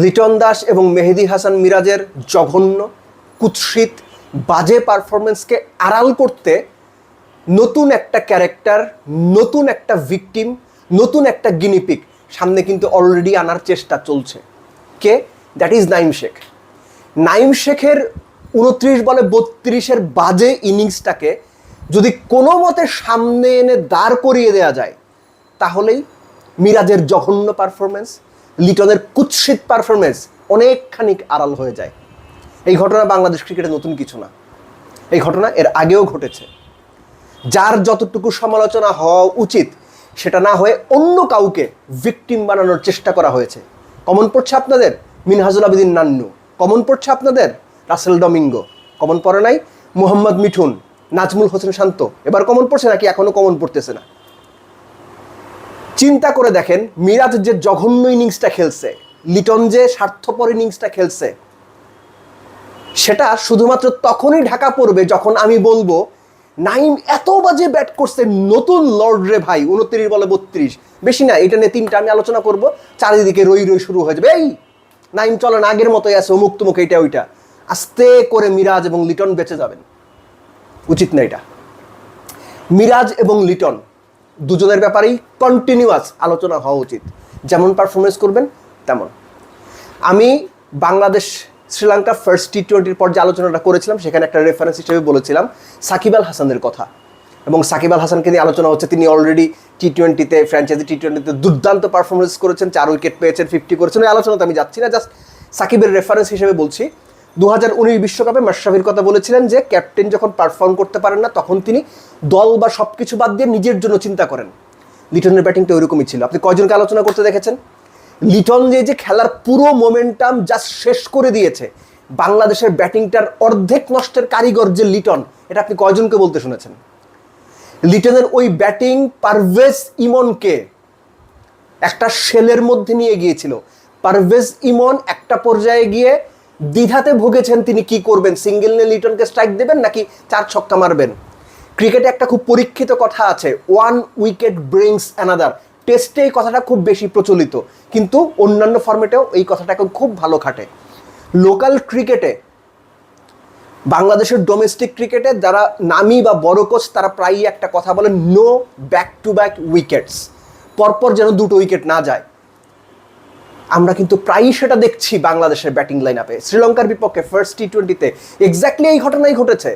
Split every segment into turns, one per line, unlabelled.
লিটন দাস এবং মেহেদি হাসান মিরাজের জঘন্য, কুৎসিত, বাজে পারফরমেন্সকে আড়াল করতে নতুন একটা ক্যারেক্টার, নতুন একটা ভিকটিম, নতুন একটা গিনিপিক সামনে কিন্তু অলরেডি আনার চেষ্টা চলছে। কে? That is Naim Sheikh. Naim শেখের উনত্রিশ বলে বত্রিশের বাজে ইনিংসটাকে যদি কোনো মতে সামনে এনে দাঁড় করিয়ে দেওয়া যায়, তাহলেই মিরাজের জঘন্য পারফরমেন্স লিটনের কুৎসিত পারফরমেন্স অনেকখানি আড়াল হয়ে যায়। এই ঘটনা বাংলাদেশ ক্রিকেটে নতুন কিছু না। এই ঘটনা এর আগেও ঘটেছে। যার যতটুকু সমালোচনা হওয়া উচিত, সেটা না হয়ে অন্য কাউকে ভিকটিম বানানোর চেষ্টা করা হয়েছে। কমন পড়ছে আপনাদের মিনহাজুল আবেদিন নান্নু। কমন পড়ছে আপনাদের রাসেল ডমিঙ্গো। কমন পড়ে নাই মোহাম্মদ মিঠুন, নাজমুল হোসেন শান্ত। এবার কমন পড়ছে নাকি এখনও কমন পড়তেছে না? চিন্তা করে দেখেন, মিরাজ যে জঘন্য ইনিংসটা খেলছে, লিটন যে স্বার্থপর ইনিংসটা খেলছে, সেটা শুধুমাত্র তখনই ঢাকা পড়বে যখন আমি বলব, নাইম এত বাজে ব্যাট করছে নতুন লর্ড রে ভাই, উনত্রিশ বলে বত্রিশ। বেশি না, এটা নিয়ে তিনটা আমি আলোচনা করব, চারিদিকে রই রই শুরু হয়ে যাবে। এই, নাইম চলেন আগের মতোই আছে, অমুক তুমুক, এইটা ওইটা। আস্তে করে মিরাজ এবং লিটন বেঁচে যাবেন। উচিত না এটা। মিরাজ এবং লিটন দুজনের ব্যাপারেই কন্টিনিউয়াস আলোচনা হওয়া উচিত। যেমন পারফরমেন্স করবেন, তেমন। আমি বাংলাদেশ শ্রীলঙ্কা ফার্স্ট টি টোয়েন্টির পর যে আলোচনাটা করেছিলাম, সেখানে একটা রেফারেন্স হিসেবে বলেছিলাম, সাকিব আল হাসানের কথা। এবং সাকিব আল হাসানকে নিয়ে আলোচনা হচ্ছে, তিনি অলরেডি টি টোয়েন্টিতে ফ্র্যাঞ্চাইজি টি টোয়েন্টিতে দুর্দান্ত পারফরমেন্স করেছেন, চার উইকেট পেয়েছেন ফিফটি করেছেন, ওই আলোচনাতে আমি যাচ্ছি না জাস্ট সাকিবের রেফারেন্স হিসেবে বলছি। দু বিশ্বকাপে মাশরাফির কথা বলেছিলেন যে, ক্যাপ্টেন যখন পারফর্ম করতে পারেন না, তখন তিনি দল বা সব কিছু বাদ দিয়ে নিজের জন্য চিন্তা করেন। লিটনের ব্যাটিংটা ওইরকমই ছিল। আপনি কয়জনকে আলোচনা করতে দেখেছেন? লিটন যে যে খেলার পুরো মোমেন্টাম জাস্ট শেষ করে দিয়েছে, বাংলাদেশের ব্যাটিংটার অর্ধেক নষ্টের কারিগর যে লিটন, এটা আপনি কয়জনকে বলতে শুনেছেন? লিটনের ওই ব্যাটিং পারভেজ ইমনকে একটা সেলের মধ্যে নিয়ে গিয়েছিল। পারভেজ ইমন একটা পর্যায়ে গিয়ে দ্বিধাতে ভুগেছেন তিনি কি করবেন? সিঙ্গেল নিয়ে লিটনকে স্ট্রাইক দেবেন নাকি চার ছক্কা মারবেন? ক্রিকেটে একটা খুব পরীক্ষিত কথা আছে ওয়ান উইকেট ব্রিংস অ্যানাদার টেস্টে এই কথাটা খুব বেশি প্রচলিত, কিন্তু অন্যান্য ফর্মেটেও এই কথাটা এখন খুব ভালো খাটে। লোকাল ক্রিকেটে বাংলাদেশের ডোমেস্টিক ক্রিকেটে যারা নামি বা বড় কোচ তারা প্রায়ই একটা কথা বলেন no back to back wickets পরপর যেন দুটো উইকেট না যায়। আমরা কিন্তু প্রায়ই সেটা দেখছি বাংলাদেশের ব্যাটিং লাইন আপে শ্রীলঙ্কার বিপক্ষে ফার্স্ট টি টোয়েন্টিতে এক্স্যাক্টলি এই ঘটনাই ঘটেছে।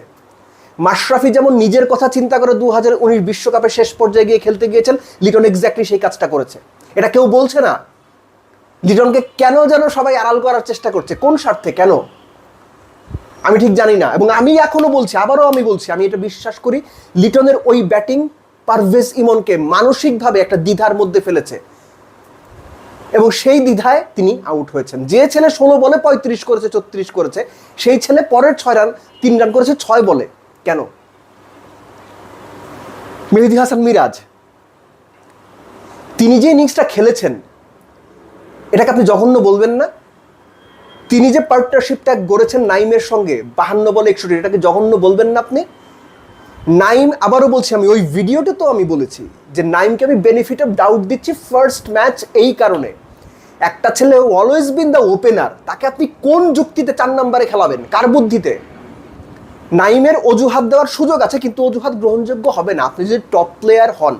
মাশরাফি যেমন নিজের কথা চিন্তা করে দু হাজার উনিশ বিশ্বকাপের শেষ পর্যায়ে গিয়ে খেলতে গিয়েছেন, লিটন এক্স্যাক্টলি সেই কাজটা করেছে। এটা কেউ বলছে না। লিটনকে কেন যেন সবাই আড়াল করার চেষ্টা করছে? কোন স্বার্থে? কেন? আমি ঠিক জানি না। এবং আমি এখনও বলছি, আবারও আমি বলছি, আমি এটা বিশ্বাস করি, লিটনের ওই ব্যাটিং পারভেজ ইমনকে মানসিকভাবে একটা দ্বিধার মধ্যে ফেলেছে। এবং সেই দ্বিধায় তিনি আউট হয়েছেন। যে ছেলে ষোলো বলে পঁয়ত্রিশ করেছে, ছত্রিশ করেছে, সেই ছেলে পরের ছয় রান তিন রান করেছে, ছয় বলে। কেন? মেহেদি হাসান মিরাজ, তিনি যে ইনিংসটা খেলেছেন, এটাকে আপনি জঘন্য বলবেন না? তিনি যে পার্টনারশিপটা গড়েছেন নাইমের সঙ্গে, বাহান্ন বলে একষট্টি, এটাকে জঘন্য বলবেন না আপনি? নাইম, আবারও বলছি আমি, ওই ভিডিওতে তো আমি বলেছি, যে নাইমকে আমি বেনিফিট অফ ডাউট দিচ্ছি ফার্স্ট ম্যাচ এই কারণে। একটা ছেলে অলওয়েজ বিন দ্য ওপেনার তাকে আপনি কোন যুক্তিতে চার নাম্বারে খেলাবেন? কার বুদ্ধিতে? নাইমের অজুহাত দেওয়ার সুযোগ আছে, কিন্তু অজুহাত গ্রহণযোগ্য হবে না। আপনি যদি টপ প্লেয়ার হন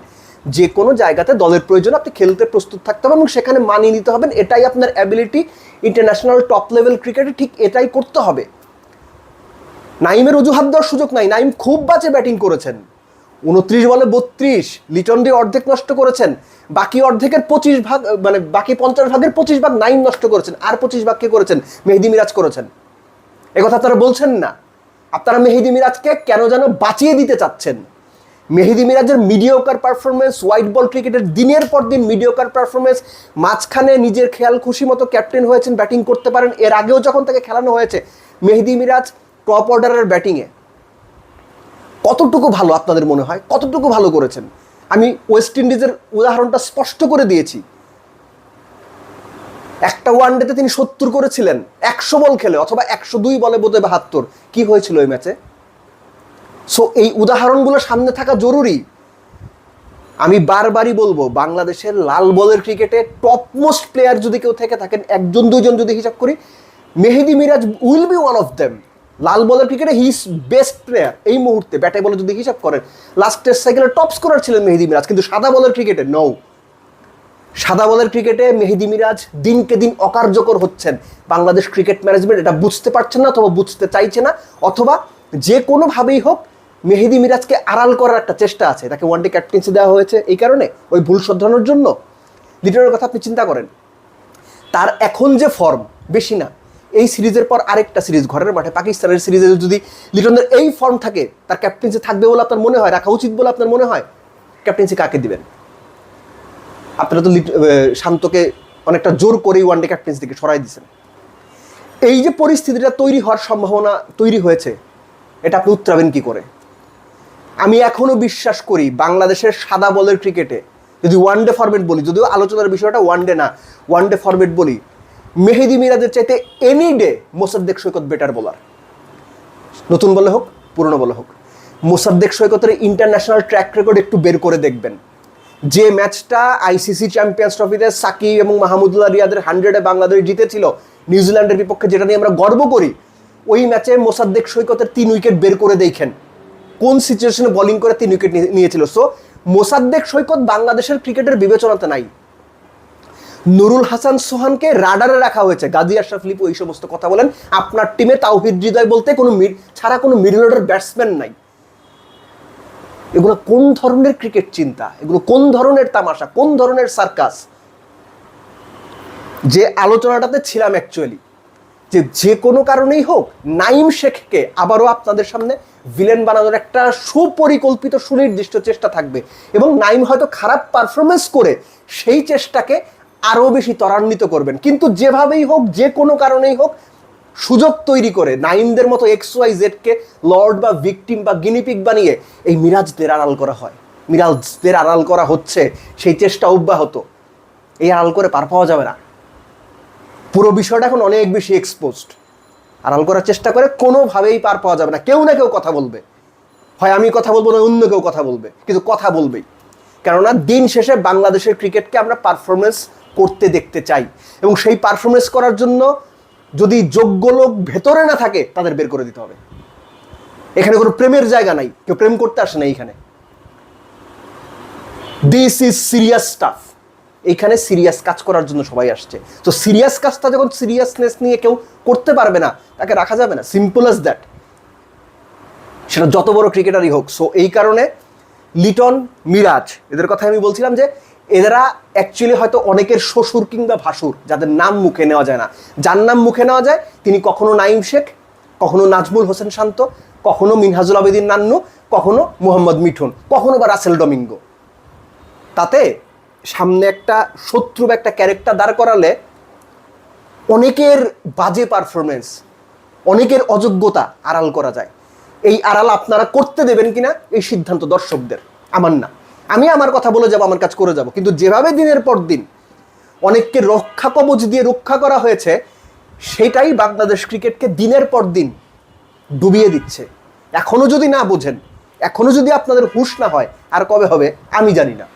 যে কোনো জায়গাতে দলের প্রয়োজন, আপনি খেলতে প্রস্তুত থাকতে হবে এবং সেখানে মানিয়ে নিতে হবেন এটাই আপনার অ্যাবিলিটি ইন্টারন্যাশনাল টপ লেভেল ক্রিকেটে ঠিক এটাই করতে হবে। নাইমের অজুহাত দেওয়ার সুযোগ নাই। নাইম খুব বাজে ব্যাটিং করেছেন। উনত্রিশ বলে বত্রিশ, লিটন দিয়ে অর্ধেক নষ্ট করেছেন, বাকি অর্ধেকের পঁচিশ ভাগ মানে বাকি পঞ্চাশ ভাগের পঁচিশ ভাগ নাইন নষ্ট করেছেন, আর পঁচিশ ভাগ কে করেছেন? মেহেদি মিরাজ করেছেন। একথা আপনারা বলছেন না। আপনারা মেহেদি মিরাজকে কেন যেন বাঁচিয়ে দিতে চাচ্ছেন? মেহেদি মিরাজের মিডিওকার পারফরমেন্স হোয়াইট বল ক্রিকেটের দিনের পর দিন মিডিওকার পারফরমেন্স মাঝখানে নিজের খেয়াল খুশি মতো ক্যাপ্টেন হয়েছেন ব্যাটিং করতে পারেন, এর আগেও যখন তাকে খেলানো হয়েছে, মেহেদি মিরাজ টপ অর্ডারের ব্যাটিংয়ে কতটুকু ভালো আপনাদের মনে হয়? কতটুকু ভালো করেছেন? আমি ওয়েস্ট ইন্ডিজের উদাহরণটা স্পষ্ট করে দিয়েছি। একটা ওয়ানডেতে তিনি সত্তর করেছিলেন, একশো বল খেলে অথবা একশো দুই বলে বোধহয় বাহাত্তর। কি হয়েছিল ওই ম্যাচে সো এই উদাহরণগুলো সামনে থাকা জরুরি। আমি বারবারই বলব, বাংলাদেশের লাল বলের ক্রিকেটে টপ মোস্ট প্লেয়ার যদি কেউ থেকে থাকেন, একজন দুজন যদি হিসাব করি, Mehedi Miraz will be one of them লাল বলের ক্রিকেটে হি ইজ বেস্ট প্লেয়ার এই মুহূর্তে। ব্যাটে বলে যদি হিসাব করেন লাস্ট টেস্ট সাইকেলের টপ স্কোরার ছিলেন মেহেদি মিরাজ, কিন্তু সাদা বলের ক্রিকেটে নৌ সাদা বলের ক্রিকেটে মেহেদি মিরাজ দিনকে দিন অকার্যকর হচ্ছেন। বাংলাদেশ ক্রিকেট ম্যানেজমেন্ট এটা বুঝতে পারছেন না অথবা বুঝতে চাইছে না, অথবা যে কোনোভাবেই হোক মেহেদি মিরাজকে আড়াল করার একটা চেষ্টা আছে। তাকে ওয়ানডে ক্যাপ্টেন্সি দেওয়া হয়েছে এই কারণে, ওই ভুল শোধরানোর জন্য। লিটনের কথা আপনি চিন্তা করেন, তার এখন যে ফর্ম বেশি না। এই সিরিজের পর আরেকটা সিরিজ ঘরের মাঠে, পাকিস্তানের সিরিজে যদি লিটনের এই ফর্ম থাকে, তার ক্যাপ্টেন্সি থাকবে বলে আপনার মনে হয়? রাখা উচিত বলে আপনার মনে হয়? ক্যাপ্টেন্সি কাকে দিবেন? আপনারা তো শান্তকে অনেকটা জোর করেই ওয়ানডে ক্যাপ্টেন্সি থেকে সরাই দিয়েছেন। এই যে পরিস্থিতিটা তৈরি হওয়ার সম্ভাবনা তৈরি হয়েছে, এটা আপনি উত্তরাবেন কি করে? আমি এখনও বিশ্বাস করি বাংলাদেশের সাদা বলের ক্রিকেটে যদি ওয়ানডে ফরম্যাট বলি, যদিও আলোচনার বিষয়টা ওয়ানডে না ওয়ানডে ফরম্যাট বলি মেহেদি মিরাজের চাইতে any day Mosaddek Saikat better bowler. নতুন বলে হোক, পুরনো বলে হোক। মোসাদ্দেক সৈকতের ইন্টারন্যাশনাল ট্র্যাক রেকর্ড একটু বের করে দেখবেন। যে ম্যাচটা আইসিসি চ্যাম্পিয়ন্স ট্রফিতে সাকিব এবং মাহমুদুল্লাহ রিয়াদের হান্ড্রেডে বাংলাদেশ জিতেছিল, নিউজিল্যান্ডের বিপক্ষে যেটা নিয়ে আমরা গর্ব করি, ওই ম্যাচে মোসাদ্দেক সৈকতের তিন উইকেট বের করে দেখেন। কোন সিচুয়েশনে বোলিং করে তিন উইকেট নিয়েছিল? সো মোসাদ্দেক সৈকত বাংলাদেশের ক্রিকেটের বিবেচনাতে নাই। নুরুল হাসান সোহানকে রাডারে রাখা হয়েছে। গাজী আশরাফ লিপু এই সমস্ত কথা বলেন। আপনার টিমে তাওহিদ হৃদয় বলতে কোনো মিড ছাড়া কোনো মিডল অর্ডার ব্যাটসম্যান নাই। এগুলো কোন ধরনের ক্রিকেট চিন্তা? এগুলো কোন ধরনের তামাশা? কোন ধরনের সার্কাস যে আলোচনাটাতে ছিলাম অ্যাকচুয়ালি যে যে কোনো কারণেই হোক, নাইম শেখকে আবারও আপনাদের সামনে ভিলেন বানানোর একটা সুপরিকল্পিত, সুনির্দিষ্ট চেষ্টা থাকবে। এবং নাইম হয়তো খারাপ পারফরমেন্স করে সেই চেষ্টাকে আরও বেশি ত্বরান্বিত করবেন। কিন্তু যেভাবেই হোক, যে কোনো কারণেই হোক, সুযোগ তৈরি করে নাইমদের মতো এক্স ওয়াই জেডকে লর্ড বা ভিকটিম বা গিনিপিক বানিয়ে এই মিরাজদের আড়াল করা হয়। মিরাজদের আড়াল করা হচ্ছে, সেই চেষ্টা অব্যাহত। এই আড়াল করে পার পাওয়া যাবে না। পুরো বিষয়টা এখন অনেক বেশি এক্সপোজড আড়াল করার চেষ্টা করে কোনোভাবেই পার পাওয়া যাবে না। কেউ না কেউ কথা বলবে। হয় আমি কথা বলব না, অন্য কেউ কথা বলবে। কিন্তু কথা বলবেই। কেননা দিন শেষে বাংলাদেশের ক্রিকেটকে আমরা পারফরমেন্স করতে দেখতে চাই। এবং সেই পারফরমেন্স করার জন্য যদি যোগ্য লোক ভেতরে না থাকে, তাদের বের করে দিতে হবে। এখানে কোনো প্রেমের জায়গা নাই। কেউ প্রেম করতে আসে না এইখানে। দিস ইজ সিরিয়াস স্টাফ এইখানে সিরিয়াস কাজ করার জন্য সবাই আসছে। তো সিরিয়াস কাজটা যখন সিরিয়াসনেস নিয়ে কেউ করতে পারবে না, তাকে রাখা যাবে না। সিম্পল অ্যাজ দ্যাট সেটা যত বড় ক্রিকেটারই হোক। সো এই কারণে লিটন, মিরাজ, এদের কথা আমি বলছিলাম যে এরা অ্যাকচুয়ালি হয়তো অনেকের শ্বশুর কিংবা ভাসুর, যাদের নাম মুখে নেওয়া যায় না। যার নাম মুখে নেওয়া যায়, তিনি কখনো নাইম শেখ, কখনো নাজমুল হোসেন শান্ত, কখনো মিনহাজুল আবেদিন নান্নু, কখনো মোহাম্মদ মিঠুন, কখনো বা রাসেল ডমিঙ্গো। তাতে সামনে একটা শত্রু বা একটা ক্যারেক্টার দাঁড় করালে অনেকের বাজে পারফরমেন্স অনেকের অযোগ্যতা আড়াল করা যায়। এই আড়াল আপনারা করতে দেবেন কিনা, এই সিদ্ধান্ত দর্শকদের। আমার না। আমি আমার কথা বলে যাব, আমার কাজ করে যাব। কিন্তু যেভাবে দিনের পর দিন অনেককে রক্ষা কবচ দিয়ে রক্ষা করা হয়েছে, সেটাই বাংলাদেশ ক্রিকেটকে দিনের পর দিন ডুবিয়ে দিচ্ছে। এখনও যদি না বোঝেন এখনও যদি আপনাদের হুশ না হয়, আর কবে হবে, আমি জানি না।